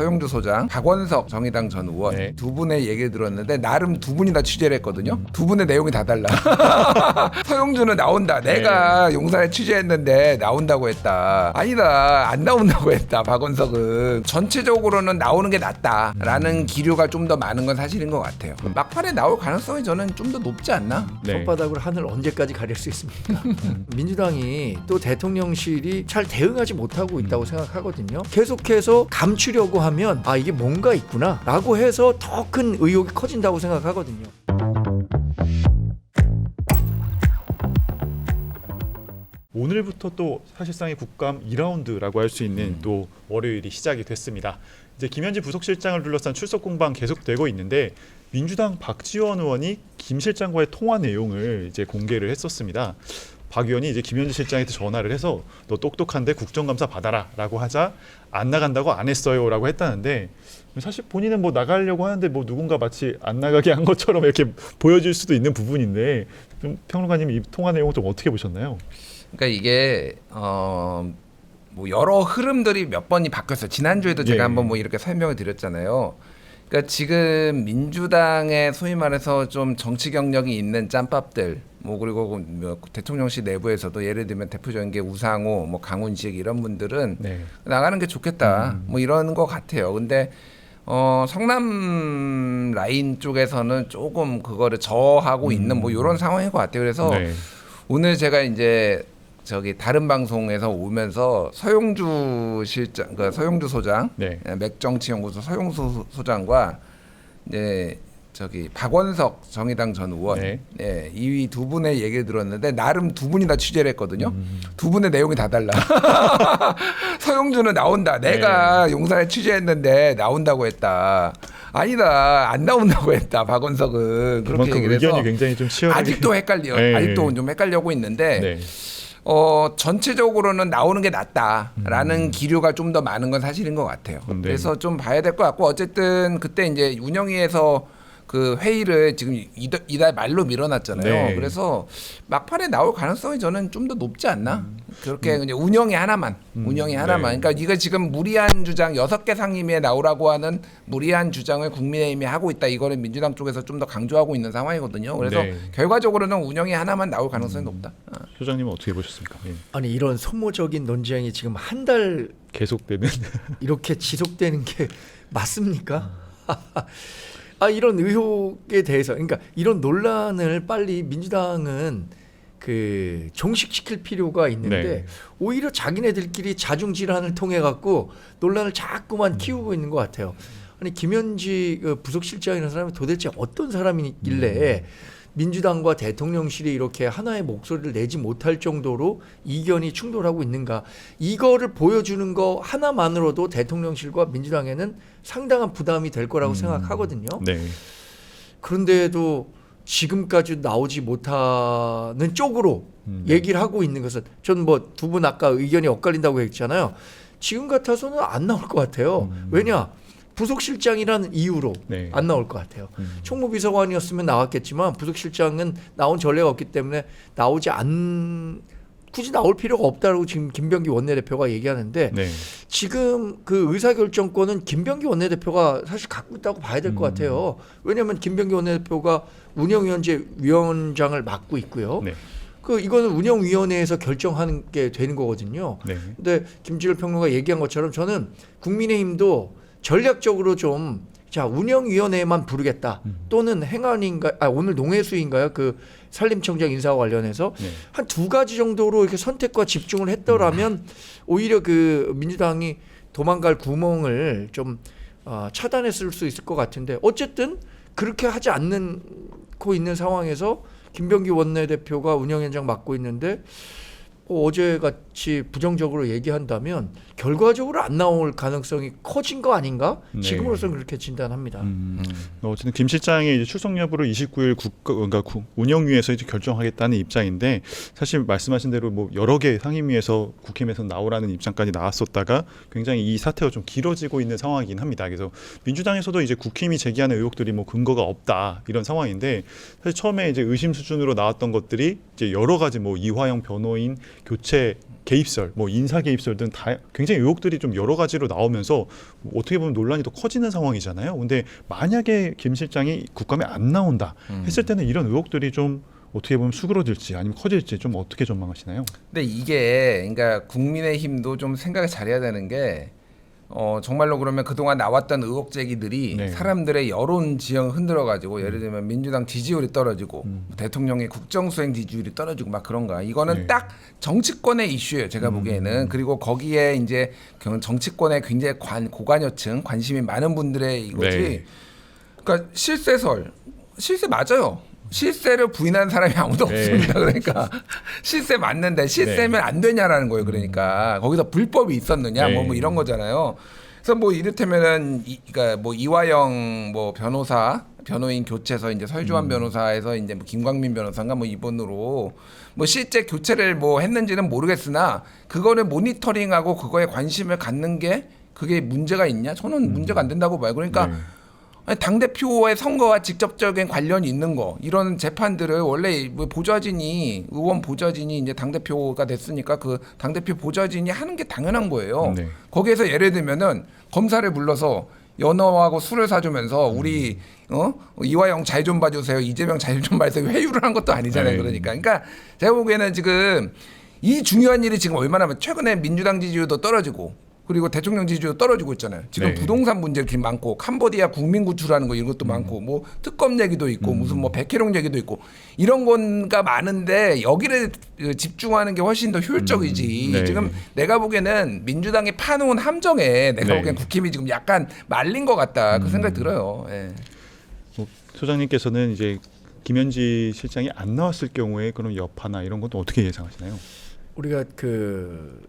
서영주 소장, 박원석 정의당 전 의원 네. 두 분의 얘기를 들었는데 나름 두 분이 다 취재를 했거든요. 두 분의 내용이 다 달라. 서영주는 나온다. 내가 용산에 취재했는데 나온다고 했다. 아니다. 안 나온다고 했다. 박원석은 전체적으로는 나오는 게 낫다라는 기류가 좀 더 많은 건 사실인 것 같아요. 막판에 나올 가능성이 저는 좀 더 높지 않나? 네. 손바닥으로 하늘 언제까지 가릴 수 있습니까? 민주당이 또 대통령실이 잘 대응하지 못하고 있다고 생각하거든요. 계속해서 감추려고 하면 아 이게 뭔가 있구나 라고 해서 더 큰 의혹이 커진다고 생각하거든요. 오늘부터 또 사실상의 국감 2라운드라고 할 수 있는 또 월요일이 시작이 됐습니다. 이제 김현지 부속실장을 둘러싼 출석 공방 계속되고 있는데 민주당 박지원 의원이 김 실장과의 통화 내용을 이제 공개를 했었습니다. 박 의원이 이제 김현지 실장한테 전화를 해서 너 똑똑한데 국정감사 받아라라고 하자 안 나간다고 안 했어요라고 했다는데 사실 본인은 뭐 나가려고 하는데 뭐 누군가 마치 안 나가게 한 것처럼 이렇게 보여질 수도 있는 부분인데 좀 평론가님 이 통화 내용을 좀 어떻게 보셨나요? 그러니까 이게 어. 뭐 여러 흐름들이 몇 번이 바뀌었어요. 지난주에도 제가 예. 한번 뭐 이렇게 설명을 드렸잖아요. 그러니까 지금 민주당의 소위 말해서 좀 정치 경력이 있는 짬밥들 뭐 그리고 뭐 대통령실 내부에서도 예를 들면 대표적인 게 우상호, 뭐 강훈식 이런 분들은 네. 나가는 게 좋겠다. 뭐 이런 것 같아요. 근데 어 성남 라인 쪽에서는 조금 그거를 저하고 있는 뭐 이런 상황인 것 같아요. 그래서 네. 오늘 제가 이제 저기 다른 방송에서 오면서 서용주 실장, 그 서용주 소장, 네. 예, 맥정치연구소 서용수 소장과 이제 저기 박원석 정의당 전 의원, 네. 예, 이두 분의 얘기를 들었는데 나름 두 분이 다 취재를 했거든요. 음. 두 분의 내용이 다 달라. 서용주는 나온다. 내가 용산에 취재했는데 나온다고 했다. 아니다, 안 나온다고 했다. 박원석은 그렇게 그만큼 얘기를 해서 의견이 굉장히 좀 치열하게 아직도 헷갈려. 네. 아직도 좀 헷갈려고 있는데 네. 어 전체적으로는 나오는 게 낫다라는 기류가 좀 더 많은 건 사실인 것 같아요. 음, 네. 그래서 좀 봐야 될 것 같고 어쨌든 그때 이제 운영위에서 그 회의를 지금 이달, 이달 말로 밀어놨잖아요. 네. 그래서 막판에 나올 가능성이 저는 좀 더 높지 않나? 음. 그렇게 그냥 운영이 하나만, 운영이 하나만. 네. 그러니까 이거 지금 무리한 주장 여섯 개 상임위에 나오라고 하는 무리한 주장을 국민의힘이 하고 있다. 이거는 민주당 쪽에서 좀 더 강조하고 있는 상황이거든요. 그래서 네. 결과적으로는 운영이 하나만 나올 가능성이 높다. 어. 소장님은 어떻게 보셨습니까? 예. 아니 이런 소모적인 논쟁이 지금 한 달 계속되는 이렇게 지속되는 게 맞습니까? 아 이런 의혹에 대해서 그러니까 이런 논란을 빨리 민주당은 그 종식시킬 필요가 있는데 네. 오히려 자기네들끼리 자중 질환을 통해 갖고 논란을 자꾸만 키우고 있는 것 같아요. 아니 김현지 그 부속실장이라는 사람이 도대체 어떤 사람이길래 민주당과 대통령실이 이렇게 하나의 목소리를 내지 못할 정도로 이견이 충돌하고 있는가 이거를 보여주는 거 하나만으로도 대통령실과 민주당에는 상당한 부담이 될 거라고 생각하거든요. 네. 그런데도 지금까지 나오지 못하는 쪽으로 음. 얘기를 하고 있는 것은 저는 뭐 두 분 아까 의견이 엇갈린다고 했잖아요. 지금 같아서는 안 나올 것 같아요. 왜냐 부속실장이라는 이유로 네. 안 나올 것 같아요. 음. 총무비서관이었으면 나왔겠지만 부속실장은 나온 전례가 없기 때문에 나오지 않 굳이 나올 필요가 없다고 지금 김병기 원내대표가 얘기하는데 네. 지금 그 의사결정권은 김병기 원내대표가 사실 갖고 있다고 봐야 될것 음. 같아요. 왜냐하면 김병기 원내대표가 운영위원회 위원장을 맡고 있고요. 네. 그 이거는 운영위원회에서 결정하는 게 되는 거거든요. 네. 근데 김지열 평론가 얘기한 것처럼 저는 국민의힘도 전략적으로 좀 자, 운영위원회만 부르겠다. 음. 또는 행안인가, 아, 오늘 농해수인가요? 그 산림청장 인사와 관련해서 네. 한두 가지 정도로 이렇게 선택과 집중을 했더라면 오히려 그 민주당이 도망갈 구멍을 좀 어, 차단했을 수 있을 것 같은데 어쨌든 그렇게 하지 않고 있는 상황에서 김병기 원내대표가 운영위원장 맡고 있는데 뭐 어제 같이 부정적으로 얘기한다면 결과적으로 안 나올 가능성이 커진 거 아닌가? 네. 지금으로서는 그렇게 진단합니다. 음. 어, 어쨌든 김 실장의 출석 여부를 29일 국가 그러니까 구- 운영위에서 이제 결정하겠다는 입장인데 사실 말씀하신 대로 뭐 여러 개 상임위에서 국힘에서 나오라는 입장까지 나왔었다가 굉장히 이 사태가 좀 길어지고 있는 상황이긴 합니다. 그래서 민주당에서도 이제 국힘이 제기하는 의혹들이 뭐 근거가 없다 이런 상황인데 사실 처음에 이제 의심 수준으로 나왔던 것들이 이제 여러 가지 뭐 이화영 변호인 교체 개입설, 뭐 인사 개입설 등 다 굉장히 의혹들이 좀 여러 가지로 나오면서 뭐 어떻게 보면 논란이 더 커지는 상황이잖아요. 근데 만약에 김 실장이 국감에 안 나온다 했을 때는 이런 의혹들이 좀 어떻게 보면 수그러들지 아니면 커질지 좀 어떻게 전망하시나요? 근데 이게 그러니까 국민의힘도 좀 생각을 잘해야 되는 게 어, 정말로 그러면 그동안 나왔던 의혹 제기들이 네. 사람들의 여론 지형을 흔들어 가지고 예를 들면 민주당 지지율이 떨어지고 음. 대통령의 국정 수행 지지율이 떨어지고 막 그런가. 이거는 네. 음. 딱 정치권의 이슈예요. 제가 보기에는. 그리고 거기에 이제 그 정치권에 굉장히 관 고관여층 관심이 많은 분들의 이거지. 네. 그러니까 실세설 실세 맞아요. 실세를 부인하는 사람이 아무도 네. 없습니다. 그러니까 실세 맞는데 실세면 안 되냐라는 거예요. 그러니까 거기서 불법이 있었느냐 네. 뭐, 뭐 이런 거잖아요. 그래서 뭐 이를테면은 이, 그러니까 뭐 이화영 뭐 변호사 변호인 교체서 이제 설주환 변호사에서 이제 뭐 김광민 변호사인가 뭐 이번으로 뭐 실제 교체를 뭐 했는지는 모르겠으나 그거를 모니터링하고 그거에 관심을 갖는 게 그게 문제가 있냐? 저는 문제가 안 된다고 봐요. 그러니까 네. 당대표의 선거와 직접적인 관련이 있는 거 이런 재판들을 원래 뭐 보좌진이 의원 보좌진이 이제 당대표가 됐으니까 그 당대표 보좌진이 하는 게 당연한 거예요. 네. 거기에서 예를 들면은 검사를 불러서 연어하고 술을 사주면서 우리 어 이화영 잘 좀 봐주세요 이재명 잘 좀 봐주세요 회유를 한 것도 아니잖아요 네. 그러니까 그러니까 제가 보기에는 지금 이 중요한 일이 지금 얼마나 하면 최근에 민주당 지지율도 떨어지고 그리고 대통령 지지율도 떨어지고 있잖아요. 지금 네. 부동산 문제 이렇게 많고 캄보디아 국민 구출하는 거 이런 것도 많고 뭐 특검 얘기도 있고 무슨 뭐 백혜룡 얘기도 있고 이런 건가 많은데 여기를 그 집중하는 게 훨씬 더 효율적이지. 음, 네. 지금 내가 보기에는 민주당이 파놓은 함정에 내가 네. 보기엔 국힘이 지금 약간 말린 것 같다 그 생각이 들어요. 예. 뭐 소장님께서는 이제 김현지 실장이 안 나왔을 경우에 그런 여파나 이런 것도 어떻게 예상하시나요? 우리가 그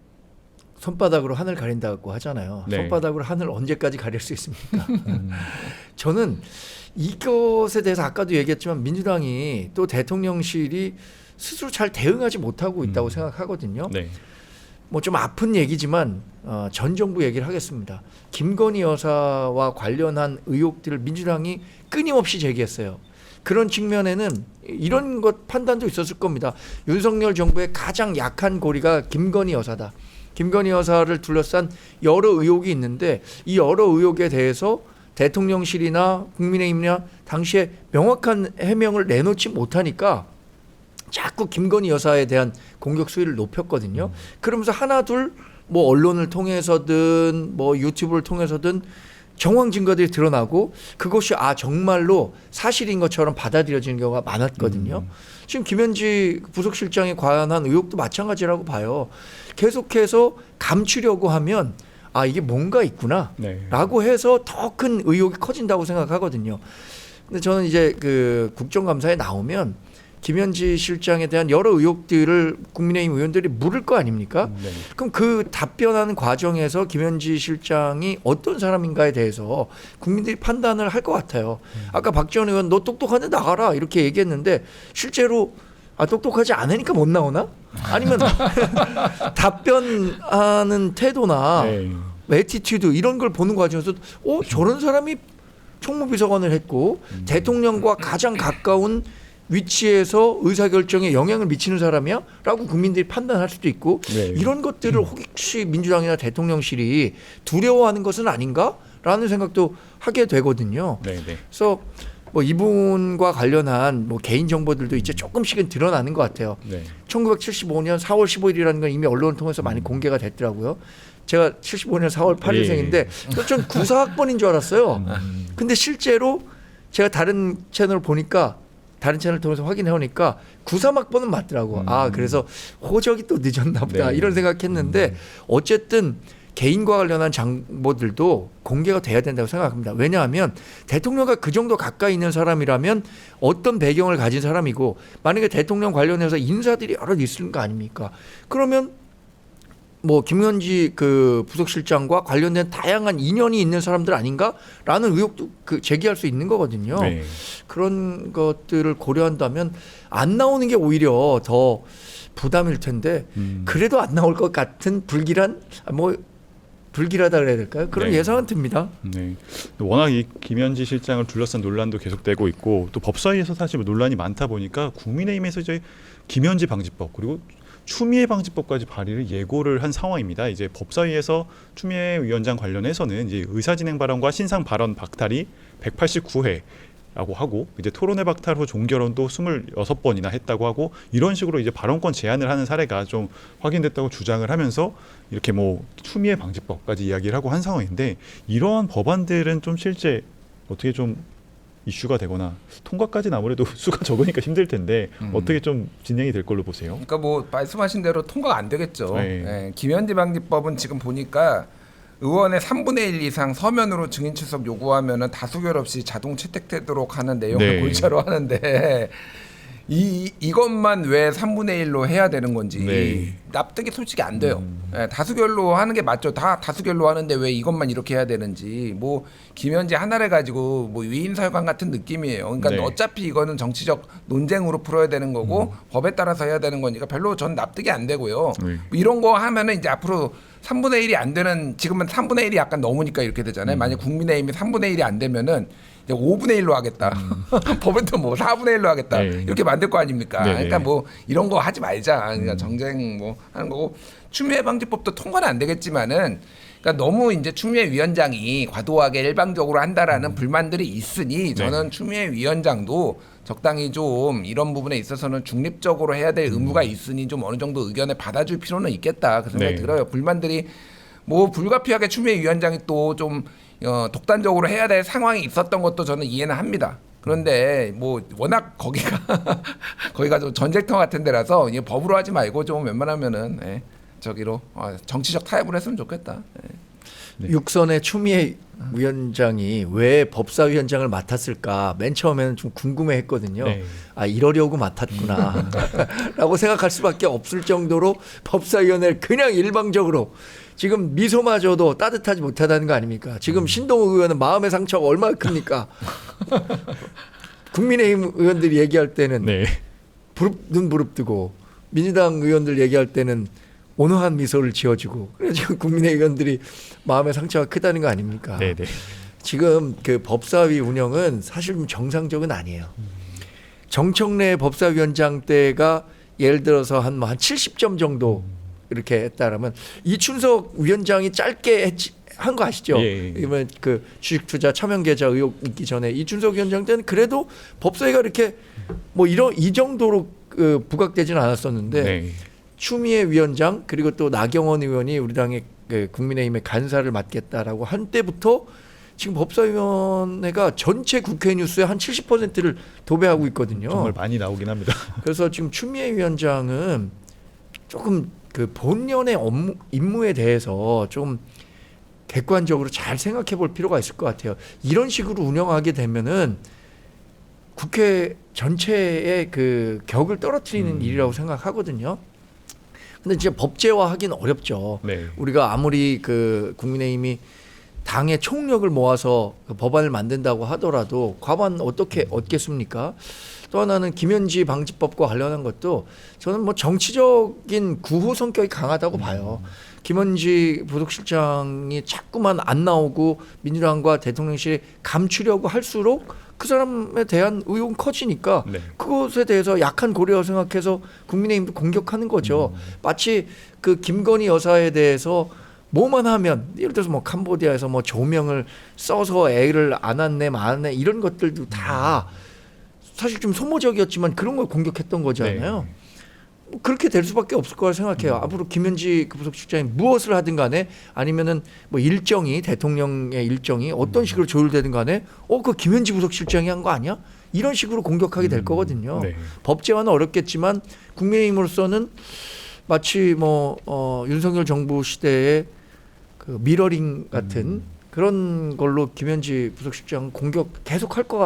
손바닥으로 하늘 가린다고 하잖아요. 네. 손바닥으로 하늘 언제까지 가릴 수 있습니까? 저는 이것에 대해서 아까도 얘기했지만 민주당이 또 대통령실이 스스로 잘 대응하지 못하고 있다고 생각하거든요. 네. 뭐좀 아픈 얘기지만 어, 전 정부 얘기를 하겠습니다. 김건희 여사와 관련한 의혹들을 민주당이 끊임없이 제기했어요. 그런 측면에는 이런 것 판단도 있었을 겁니다. 윤석열 정부의 가장 약한 고리가 김건희 여사다. 김건희 여사를 둘러싼 여러 의혹이 있는데 이 여러 의혹에 대해서 대통령실이나 국민의힘이나 당시에 명확한 해명을 내놓지 못하니까 자꾸 김건희 여사에 대한 공격 수위를 높였거든요. 그러면서 하나 둘 뭐 언론을 통해서든 뭐 유튜브를 통해서든 정황 증거들이 드러나고 그것이 아 정말로 사실인 것처럼 받아들여지는 경우가 많았거든요. 지금 김현지 부속실장에 관한 의혹도 마찬가지라고 봐요. 계속해서 감추려고 하면 아 이게 뭔가 있구나. 네. 라고 해서 더 큰 의혹이 커진다고 생각하거든요. 근데 저는 이제 그 국정감사에 나오면 김현지 실장에 대한 여러 의혹들을 국민의힘 의원들이 물을 거 아닙니까? 네. 그럼 그 답변하는 과정에서 김현지 실장이 어떤 사람인가에 대해서 국민들이 판단을 할 것 같아요. 아까 박지원 의원 너 똑똑한데 나가라 이렇게 얘기했는데 실제로 아 똑똑하지 않으니까 못 나오나? 아니면 답변하는 태도나 네. 에티튜드 이런 걸 보는 과정에서 어 저런 사람이 총무비서관을 했고 대통령과 가장 가까운 위치에서 의사결정에 영향을 미치는 사람이야? 라고 국민들이 판단할 수도 있고 네. 이런 것들을 혹시 민주당이나 대통령실이 두려워하는 것은 아닌가? 라는 생각도 하게 되거든요. 네. 네. 그래서 뭐 이분과 관련한 뭐 개인 정보들도 이제 조금씩은 드러나는 것 같아요. 네. 1975년 4월 15일이라는 건 이미 언론을 통해서 많이 공개가 됐더라고요. 제가 75년 4월 8일생인데 전 94학번인 줄 알았어요. 근데 실제로 제가 다른 채널 보니까 다른 채널 통해서 확인해 보니까 93학번은 맞더라고. 아, 그래서 호적이 또 늦었나 보다. 네. 이런 생각했는데 어쨌든 개인과 관련한 정보들도 공개가 돼야 된다고 생각합니다. 왜냐하면 대통령과 그 정도 가까이 있는 사람이라면 어떤 배경을 가진 사람이고 만약에 대통령 관련해서 인사들이 여러 있을 거 아닙니까? 그러면 뭐 김현지 그 부속실장과 관련된 다양한 인연이 있는 사람들 아닌가라는 의혹도 그 제기할 수 있는 거거든요. 네. 그런 것들을 고려한다면 안 나오는 게 오히려 더 부담일 텐데 음. 그래도 안 나올 것 같은 불길한 아, 뭐 불길하다 그래야 될까요? 그런 네. 예상은 듭니다. 네. 워낙 이 김현지 실장을 둘러싼 논란도 계속되고 있고 또 법사위에서 사실 뭐 논란이 많다 보니까 국민의힘에서 이제 김현지 방지법 그리고 추미애 방지법까지 발의를 예고를 한 상황입니다. 이제 법사위에서 추미애 위원장 관련해서는 이제 의사진행 발언과 신상 발언 박탈이 189회 라고 하고 이제 토론회 박탈 후 종결혼도 26번이나 했다고 하고 이런 식으로 이제 발언권 제한을 하는 사례가 좀 확인됐다고 주장을 하면서 이렇게 뭐 추미애 방지법까지 이야기를 하고 한 상황인데 이러한 법안들은 좀 실제 어떻게 좀 이슈가 되거나 통과까지는 아무래도 수가 적으니까 힘들 텐데 음. 어떻게 좀 진행이 될 걸로 보세요? 그러니까 뭐 말씀하신 대로 통과가 안 되겠죠. 네. 예, 김현지 방지법은 지금 보니까 의원의 3분의 1 이상 서면으로 증인 출석 요구하면은 다수결 없이 자동 채택되도록 하는 내용을 네. 골자로 하는데 이 이것만 왜 3분의 1로 해야 되는 건지 네. 납득이 솔직히 안 돼요. 음. 예, 다수결로 하는 게 맞죠. 다 다수결로 하는데 왜 이것만 이렇게 해야 되는지 뭐 김현지 하나를 가지고 뭐 위인설관 같은 느낌이에요. 그러니까 네. 어차피 이거는 정치적 논쟁으로 풀어야 되는 거고 법에 따라서 해야 되는 거니까 별로 전 납득이 안 되고요. 네. 뭐 이런 거 하면은 이제 앞으로 3분의 1이 안 되는 지금은 3분의 1이 약간 넘으니까 이렇게 음. 되잖아요. 만약 국민의힘이 3분의 1이 안 되면은 이제 5분의 1로 하겠다. 법에도 뭐 4분의 1로 하겠다. 음. 네. 이렇게 만들 거 아닙니까? 네, 그러니까 네. 뭐 이런 거 하지 말자. 음. 그러니까 정쟁 뭐 하는 거고 추미애 방지법도 통과는 안 되겠지만은 그러니까 너무 이제 추미애 위원장이 과도하게 일방적으로 한다라는 불만들이 있으니 저는 추미애 위원장도 적당히 좀 이런 부분에 있어서는 중립적으로 해야 될 의무가 있으니 좀 어느 정도 의견을 받아줄 필요는 있겠다 그 생각이 네. 들어요. 불만들이 뭐 불가피하게 추미애 위원장이 또좀 어, 독단적으로 해야 될 상황이 있었던 것도 저는 이해는 합니다. 그런데 뭐 워낙 거기가 거기가 좀 전쟁터 같은 데라서 법으로 하지 말고 좀 웬만하면은 예, 저기로 어, 정치적 타협을 했으면 좋겠다. 예. 네. 육선의 추미애 위원장이 왜 법사위원장을 맡았을까 맨 처음에는 좀 궁금해했거든요. 네. 아 이러려고 맡았구나라고 생각할 수밖에 없을 정도로 법사위원회를 그냥 일방적으로 지금 미소마저도 따뜻하지 못하다는 거 아닙니까? 지금 신동욱 의원은 마음의 상처가 얼마나 큽니까? 국민의힘 의원들이 얘기할 때는 네. 부릅 눈 부릅뜨고 민주당 의원들 얘기할 때는 온화한 미소를 지어주고 그래서 지금 국민의 의원들이 마음의 상처가 크다는 거 아닙니까? 네, 네. 지금 그 법사위 운영은 사실 좀 정상적은 아니에요. 정청래 법사위원장 때가 예를 들어서 한 뭐 한 70점 정도 이렇게 했다라면 이춘석 위원장이 짧게 한거 아시죠? 예, 예. 이번 그 주식 투자 차명 계좌 의혹 있기 전에 이춘석 위원장 때는 그래도 법사위가 이렇게 뭐 이런 이 정도로 그 부각되지는 않았었는데 네. 추미애 위원장 그리고 또 나경원 의원이 우리 당의 그 국민의힘의 간사를 맡겠다라고 한 때부터 지금 법사위원회가 전체 국회 뉴스의 한 70%를 도배하고 있거든요. 정말 많이 나오긴 합니다. 그래서 지금 추미애 위원장은 조금 그 본연의 업무 임무에 대해서 좀 객관적으로 잘 생각해 볼 필요가 있을 것 같아요. 이런 식으로 운영하게 되면은 국회 전체의 그 격을 떨어뜨리는 음. 일이라고 생각하거든요. 근데 진짜 법제화하기는 어렵죠. 네. 우리가 아무리 그 국민의힘이 당의 총력을 모아서 그 법안을 만든다고 하더라도 과반 어떻게 얻겠습니까? 또 하나는 김현지 방지법과 관련한 것도 저는 뭐 정치적인 구호 성격이 강하다고 봐요. 김현지 부속실장이 자꾸만 안 나오고 민주당과 대통령실이 감추려고 할수록 그 사람에 대한 의혹은 커지니까 네. 그것에 대해서 약한 고려를 생각해서 국민의힘도 공격하는 거죠. 마치 그 김건희 여사에 대해서 뭐만 하면 예를 들어서 뭐 캄보디아에서 뭐 조명을 써서 애를 안았네 마네 이런 것들도 다 사실 좀 소모적이었지만 그런 걸 공격했던 거잖아요. 뭐 그렇게 될 수밖에 없을 거라 생각해요. 앞으로 김현지 그 부속실장이 무엇을 하든 간에 아니면은 뭐 일정이 대통령의 일정이 어떤 식으로 조율되든 간에 어 그 김현지 부속실장이 한 거 아니야? 이런 식으로 공격하게 될 거거든요. 네. 법제화는 어렵겠지만 국민의힘으로서는 마치 뭐 어, 윤석열 정부 시대의 그 미러링 같은 그런 걸로 김현지 부속실장 공격 계속할 것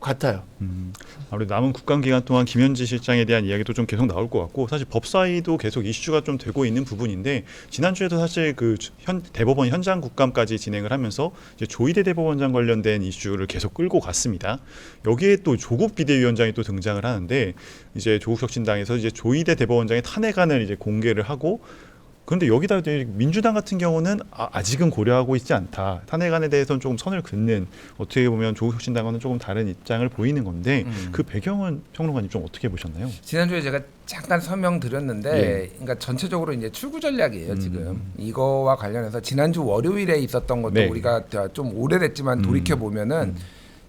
같아요. 음, 아무래도 남은 국감 기간 동안 김현지 실장에 대한 이야기도 좀 계속 나올 것 같고 사실 법사위도 계속 이슈가 좀 되고 있는 부분인데 지난주에도 사실 그 현, 대법원 현장 국감까지 진행을 하면서 이제 조희대 대법원장 관련된 이슈를 계속 끌고 갔습니다. 여기에 또 조국 비대위원장이 또 등장을 하는데 이제 조국 혁신당에서 이제 조희대 대법원장의 탄핵안을 이제 공개를 하고 그런데 여기다 민주당 같은 경우는 아, 직은 고려하고 있지 않다. 탄핵안에 대해서는 조금 선을 긋는 어떻게 보면 조국혁신당과는 조금 다른 입장을 보이는 건데 음. 그 배경은 평론가님 좀 어떻게 보셨나요? 지난주에 제가 잠깐 설명드렸는데 예. 그러니까 전체적으로 이제 출구 전략이에요 음. 지금 이거와 관련해서 지난주 월요일에 있었던 것도 네. 우리가 좀 오래됐지만 돌이켜 보면은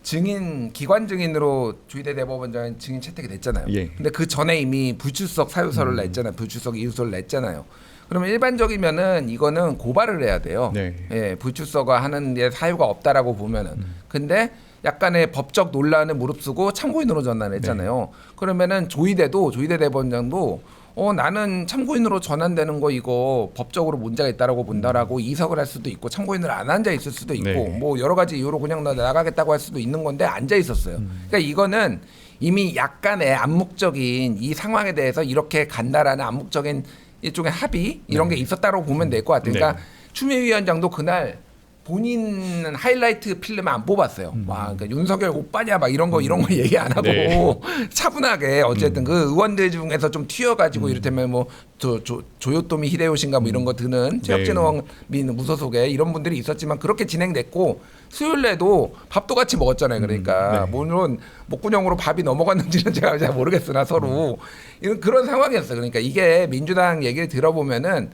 증인 기관 증인으로 조희대 대법원장은 증인 채택이 됐잖아요. 예. 근데 그 전에 이미 불출석 사유서를 냈잖아요. 불출석 이유서를 냈잖아요. 그러면 일반적이면은 이거는 고발을 해야 돼요. 네. 예, 불출석가 하는 데 사유가 없다라고 보면은. 근데 약간의 법적 논란을 무릅쓰고 참고인으로 전환했잖아요. 그러면은 조희대도 조희대 대법원장도 어 나는 참고인으로 전환되는 거 이거 법적으로 문제가 있다라고 본다라고 이석을 할 수도 있고 참고인으로 안 앉아 있을 수도 있고 네. 뭐 여러 가지 이유로 그냥 나 나가겠다고 할 수도 있는 건데 앉아 있었어요. 그러니까 이거는 이미 약간의 암묵적인 이 상황에 대해서 이렇게 간다라는 암묵적인 일종의 합의 이런 게 있었다고 보면 될 것 같아요. 그러니까 네. 추미애 위원장도 그날 본인 하이라이트 필름을 안 뽑았어요. 와, 그러니까 윤석열 오빠냐 막 이런 거 이런 거 얘기 안 하고 네. 차분하게 어쨌든 그 의원들 중에서 좀 튀어가지고 이를테면 뭐저 조, 조요토미 히데요신가 뭐 이런 거 드는 최혁진의민 무소속에 이런 분들이 있었지만 그렇게 진행됐고 수요일에도 밥도 같이 먹었잖아요. 그러니까 네. 물론 목구녕으로 밥이 넘어갔는지는 제가 잘 모르겠으나 서로 이런 그런 상황이었어요. 그러니까 이게 민주당 얘기를 들어보면은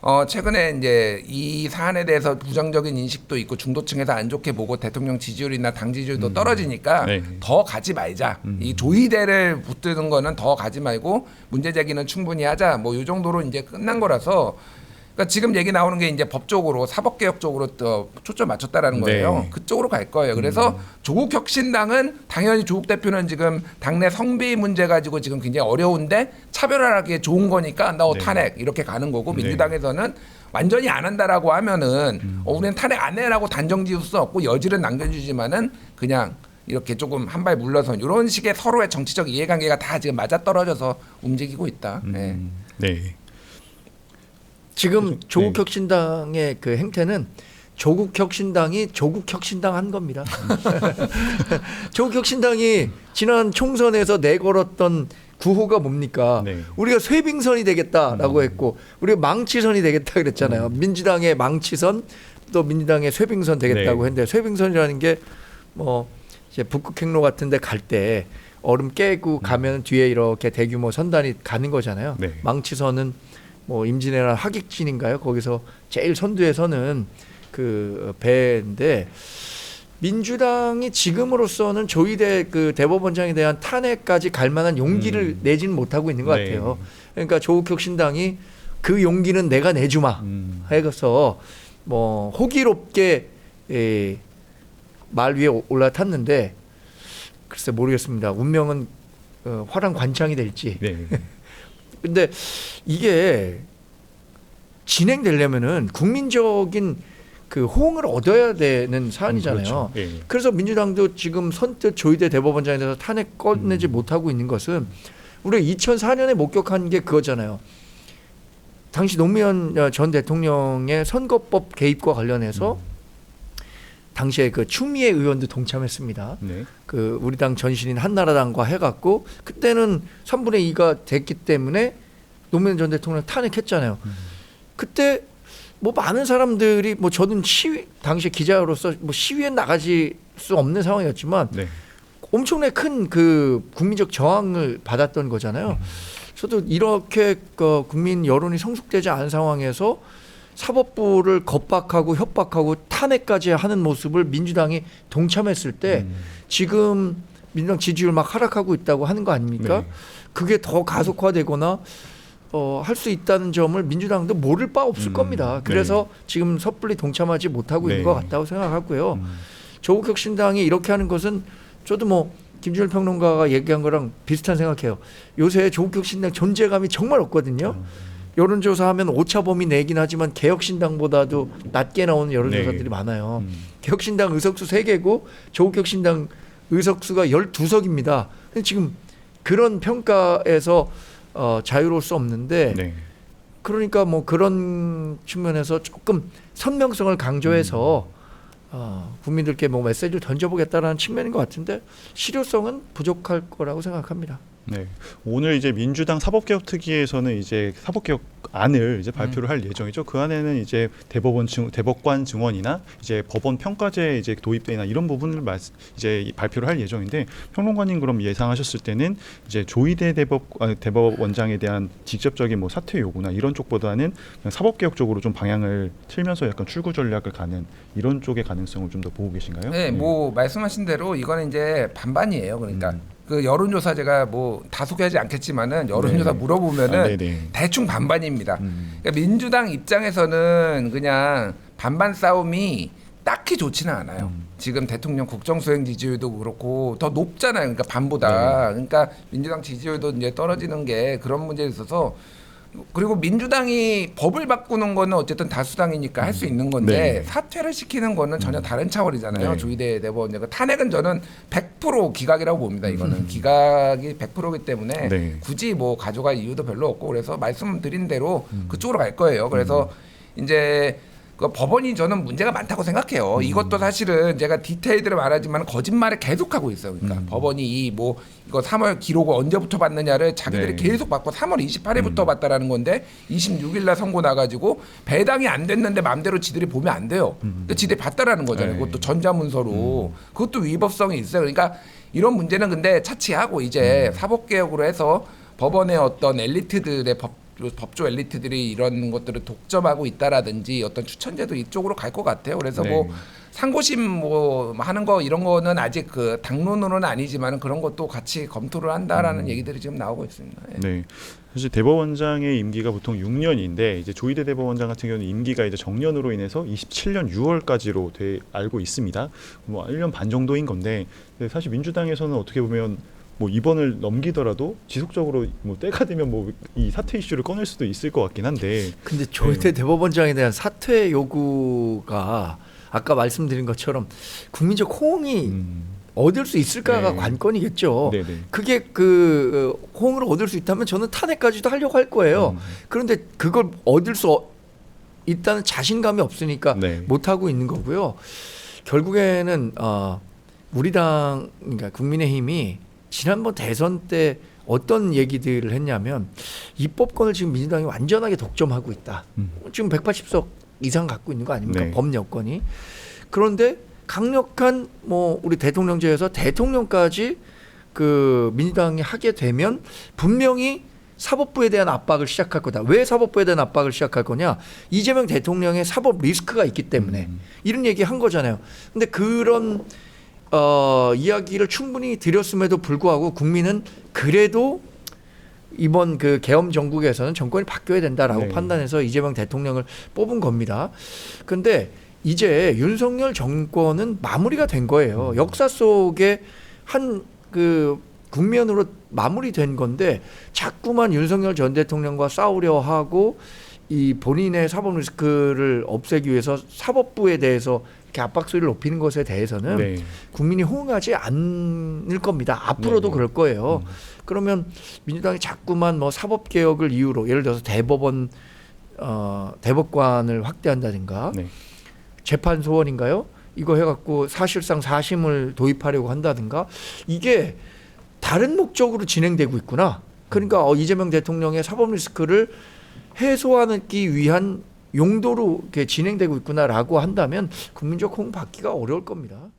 어 최근에 이제 이 사안에 대해서 부정적인 인식도 있고 중도층에서 안 좋게 보고 대통령 지지율이나 당 지지율도 떨어지니까 네. 더 가지 말자. 이 조의대를 붙드는 거는 더 가지 말고 문제 제기는 충분히 하자. 뭐 이 정도로 이제 끝난 거라서 그러니까 지금 얘기 나오는 게 이제 법적으로 사법개혁 쪽으로 또 초점 맞췄다라는 거예요. 네. 그쪽으로 갈 거예요. 그래서 조국 혁신당은 당연히 조국 대표는 지금 당내 성비 문제 가지고 지금 굉장히 어려운데 차별화하기에 좋은 거니까 너 네. 탄핵 이렇게 가는 거고 네. 민주당에서는 완전히 안 한다라고 하면은 어, 우리는 탄핵 안 해라고 단정 지을 수 없고 여지는 남겨주지만은 그냥 이렇게 조금 한 발 물러서 이런 식의 서로의 정치적 이해관계가 다 지금 맞아 떨어져서 움직이고 있다. 네. 음, 네. 지금 네. 조국 혁신당의 그 행태는 조국 혁신당이 조국 혁신당 한 겁니다. 조국 혁신당이 지난 총선에서 내걸었던 구호가 뭡니까? 네. 우리가 쇠빙선이 되겠다라고 했고 우리가 망치선이 되겠다 그랬잖아요. 민주당의 망치선 또 민주당의 쇠빙선 되겠다고 네. 했는데 쇠빙선이라는 게 뭐 이제 북극행로 같은데 갈 때 얼음 깨고 가면 뒤에 이렇게 대규모 선단이 가는 거잖아요. 네. 망치선은 뭐 임진왜란 하객진인가요? 거기서 제일 선두에 서는 그 배인데 민주당이 지금으로서는 조희대 그 대법원장에 대한 탄핵까지 갈 만한 용기를 내지는 못하고 있는 것 네. 같아요. 그러니까 조국혁 신당이 그 용기는 내가 내주마 음, 해서 뭐 호기롭게 에, 말 위에 올라탔는데 글쎄 모르겠습니다. 운명은 어, 화랑 관창이 될지. 네. 근데 이게 진행되려면은 국민적인 그 호응을 얻어야 되는 사안이잖아요. 그렇죠. 예. 그래서 민주당도 지금 선뜻 조희대 대법원장에 대해서 탄핵 꺼내지 음. 못하고 있는 것은 우리가 2004년에 목격한 게 그거잖아요. 당시 노무현 전 대통령의 선거법 개입과 관련해서 음. 당시에 그 추미애 의원도 동참했습니다. 네. 그 우리 당 전신인 한나라당과 해갖고 그때는 3분의 2가 됐기 때문에 노무현 전 대통령 탄핵했잖아요. 그때 뭐 많은 사람들이 뭐 저는 시위 당시 기자로서 뭐 시위에 나가지 수 없는 상황이었지만 네. 엄청나게 큰 그 국민적 저항을 받았던 거잖아요. 저도 이렇게 그 국민 여론이 성숙되지 않은 상황에서 사법부를 겁박하고 협박하고 탄핵까지 하는 모습을 민주당이 동참했을 때 음. 지금 민주당 지지율 막 하락하고 있다고 하는 거 아닙니까? 네. 그게 더 가속화되거나 어, 할 수 있다는 점을 민주당도 모를 바 없을 음, 겁니다. 그래서 지금 섣불리 동참하지 못하고 있는 네. 것 같다고 생각하고요. 음. 조국 혁신당이 이렇게 하는 것은 저도 뭐 김준일 평론가가 얘기한 거랑 비슷한 생각해요. 요새 조국 혁신당 존재감이 정말 없거든요. 여론조사하면 오차범위 내긴 하지만 개혁신당보다도 낮게 나오는 여론조사들이 네. 많아요. 음. 개혁신당 의석수 3개고 조국혁신당 의석수가 12석입니다. 근데 지금 그런 평가에서 어, 자유로울 수 없는데 네. 그러니까 뭐 그런 측면에서 조금 선명성을 강조해서 어, 국민들께 뭐 메시지를 던져보겠다라는 측면인 것 같은데 실효성은 부족할 거라고 생각합니다. 네. 오늘 이제 민주당 사법개혁 특위에서는 이제 사법개혁 안을 이제 발표를 할 예정이죠. 그 안에는 이제 대법원 증, 대법관 증언이나 이제 법원 평가제 이제 도입되나 이런 부분을 말, 이제 발표를 할 예정인데 평론가님 그럼 예상하셨을 때는 이제 조희대 대법 아, 대법원장에 대한 직접적인 뭐 사퇴 요구나 이런 쪽보다는 사법개혁 쪽으로 좀 방향을 틀면서 약간 출구 전략을 가는 이런 쪽의 가능성을 좀 더 보고 계신가요? 네, 뭐 말씀하신 대로 이거는 이제 반반이에요. 그러니까 음. 그 여론조사 제가 뭐 다 소개하지 않겠지만은 여론조사 네. 물어보면은 아. 대충 반반입니다. 음. 그러니까 민주당 입장에서는 그냥 반반 싸움이 딱히 좋지는 않아요. 음. 지금 대통령 국정 수행 지지율도 그렇고 더 높잖아요. 그러니까 반보다. 네. 그러니까 민주당 지지율도 이제 떨어지는 게 그런 문제에 있어서 그리고 민주당이 법을 바꾸는 거는 어쨌든 다수당이니까 할 수 있는 건데 네. 사퇴를 시키는 거는 전혀 다른 차원이잖아요. 네. 조희대 대법원장 탄핵은 저는 100% 기각이라고 봅니다. 이거는 음. 기각이 100%이기 때문에 네. 굳이 뭐 가져갈 이유도 별로 없고 그래서 말씀드린 대로 음. 그쪽으로 갈 거예요. 그래서 이제 그 법원이 저는 문제가 많다고 생각해요. 음. 이것도 사실은 제가 디테일들을 말하지만 거짓말을 계속하고 있어요. 그러니까 음. 법원이 이 뭐 이거 3월 기록을 언제부터 받느냐를 자기들이 네. 계속 받고 3월 28일부터 음. 봤다라는 건데 26일 날 선고 나가지고 배당이 안 됐는데 마음대로 지들이 보면 안 돼요. 근데 지들이 봤다라는 거잖아요. 네. 그것도 전자문서로 그것도 위법성이 있어요. 그러니까 이런 문제는 근데 차치하고 이제 사법개혁으로 해서 법원의 어떤 엘리트들의 법 법조 엘리트들이 이런 것들을 독점하고 있다라든지 어떤 추천제도 이쪽으로 갈 것 같아요. 그래서 네. 뭐 상고심 뭐 하는 거 이런 거는 아직 그 당론으로는 아니지만 그런 것도 같이 검토를 한다라는 얘기들이 지금 나오고 있습니다. 예. 네. 사실 대법원장의 임기가 보통 6년인데 이제 조희대 대법원장 같은 경우는 임기가 이제 정년으로 인해서 27년 6월까지로 돼 알고 있습니다. 뭐 1년 반 정도인 건데 사실 민주당에서는 어떻게 보면 뭐 이번을 넘기더라도 지속적으로 뭐 때가 되면 뭐 이 사퇴 이슈를 꺼낼 수도 있을 것 같긴 한데 근데 조희대 네. 대법원장에 대한 사퇴 요구가 아까 말씀드린 것처럼 국민적 호응이 음, 얻을 수 있을까가 네. 관건이겠죠. 네 네. 그게 그 어, 호응을 얻을 수 있다면 저는 탄핵까지도 하려고 할 거예요. 음. 그런데 그걸 얻을 수 어- 있다는 자신감이 없으니까 네. 못 하고 있는 거고요. 결국에는 어, 우리 당 그러니까 국민의힘이 지난번 대선 때 어떤 얘기들을 했냐면 입법권을 지금 민주당이 완전하게 독점하고 있다. 음. 지금 180석 이상 갖고 있는 거 아닙니까? 네. 법 여건이. 그런데 강력한 뭐 우리 대통령제에서 대통령까지 그 민주당이 하게 되면 분명히 사법부에 대한 압박을 시작할 거다. 왜 사법부에 대한 압박을 시작할 거냐? 이재명 대통령의 사법 리스크가 있기 때문에 음. 이런 얘기 한 거잖아요. 근데 그런 어, 이야기를 충분히 드렸음에도 불구하고 국민은 그래도 이번 그 계엄 정국에서는 정권이 바뀌어야 된다라고 네. 판단해서 이재명 대통령을 뽑은 겁니다. 근데 이제 윤석열 정권은 마무리가 된 거예요. 역사 속에 한 그 국면으로 마무리된 건데 자꾸만 윤석열 전 대통령과 싸우려 하고 이 본인의 사법 리스크를 없애기 위해서 사법부에 대해서 이렇게 압박 소리를 높이는 것에 대해서는 네. 국민이 호응하지 않을 겁니다. 앞으로도 네, 네. 그럴 거예요. 음. 그러면 민주당이 자꾸만 뭐 사법 개혁을 이유로 예를 들어서 대법원 어, 대법관을 확대한다든가 네. 재판 소원인가요? 이거 해갖고 사실상 사심을 도입하려고 한다든가 이게 다른 목적으로 진행되고 있구나. 그러니까 어, 이재명 대통령의 사법 리스크를 해소하기 위한 용도로 이렇게 진행되고 있구나라고 한다면 국민적 호응 받기가 어려울 겁니다.